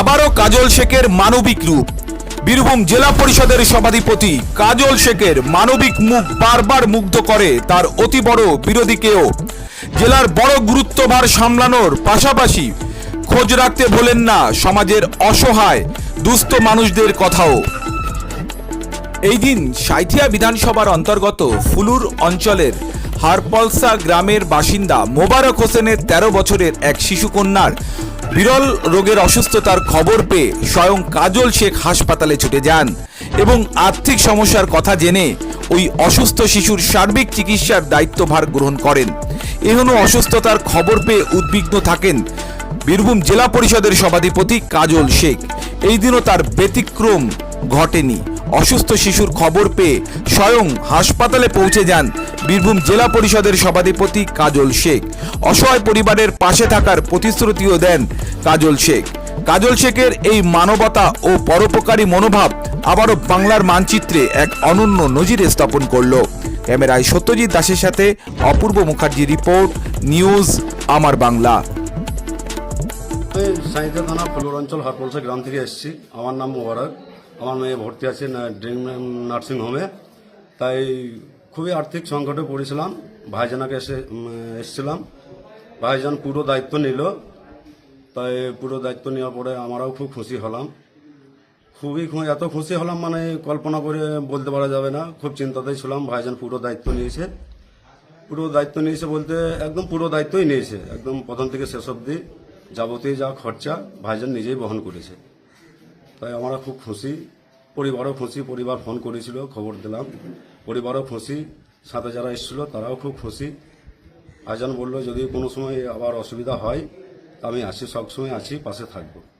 আবারও কাজল শেখের মানবিক রূপ। বীরভূম জেলা পরিষদের সভাধিপতি কাজল শেখের মানবিক মুখ বারবার মুগ্ধ করে তার অতি বড় বিরোধীকেও। জেলার বড় গুরুত্বভার সামলানোর পাশাপাশি খোঁজ রাখতে ভোলেন না সমাজের অসহায়, দুস্থ মানুষদের কথাও। এই দিন সাঁইথিয়া বিধানসভার অন্তর্গত ফুলুর অঞ্চলের হারপলসা গ্রামের বাসিন্দা মোবারক হোসেনের ১৩ বছরের এক শিশুকন্যার বিরল রোগের অসুস্থতার খবর পেয়ে স্বয়ং কাজল শেখ হাসপাতালে ছুটে যান এবং আর্থিক সমস্যার কথা জেনে ওই অসুস্থ শিশুর সার্বিক চিকিৎসার দায়িত্বভার গ্রহণ করেন। এহনো অসুস্থতার খবর পেয়ে উদ্বিগ্ন থাকেন বীরভূম জেলা পরিষদের সভাধিপতি কাজল শেখ। এই দিনও তার ব্যতিক্রম ঘটেনি। অসুস্থ শিশুর খবর পেয়ে স্বয়ং হাসপাতালে পৌঁছে যান বীরভূম জেলা পরিষদের সভাধিপতি কাজল শেখ। অসহায় পরিবারের পাশে থাকার প্রতিশ্রুতিও দেন কাজল শেখ। কাজল শেখের এই মানবতা ও পরোপকারী মনোভাব আবারও বাংলার মানচিত্রে এক অনন্য নজির স্থাপন করল। ক্যামেরায় সত্যজিৎ দাসের সাথে অপূর্ব মুখার্জি রিপোর্ট, নিউজ, আমার বাংলা। সাঁইথিয়া থানা ফুলুর অঞ্চল হরপলসা গ্রাম থেকে এসেছি। আমার নাম মোবারক। আমার মেয়ে ভর্তি আছে ড্রিম নার্সিং হোমে। তাই খুবই আর্থিক সংকটে পড়েছিলাম। ভাইজানাকে এসে এসেছিলাম। ভাইজান পুরো দায়িত্ব নিল। তাই পুরো দায়িত্ব নেওয়ার পরে আমরাও খুব খুশি হলাম। খুবই এত খুশি হলাম মানে কল্পনা করে বলতে পারা যাবে না। খুব চিন্তাতেই ছিলাম, ভাইজান পুরো দায়িত্ব নিয়েছে। পুরো দায়িত্ব নিয়েছে বলতে একদম পুরো দায়িত্বই নিয়েছে। একদম প্রথম থেকে শেষ অবধি যাবতীয় যা খরচা ভাইজান নিজেই বহন করেছে। তাই আমরা খুব খুশি। পরিবারও খুশি, পরিবার ফোন করেছিল, খবর দিলাম। পরিবারও খুশি, সাথে যারা এসেছিল তারাও খুব খুশি। আজান বলল, যদি কোনো সময় আবার অসুবিধা হয়, আমি আসি, সবসময় আছি পাশে থাকব।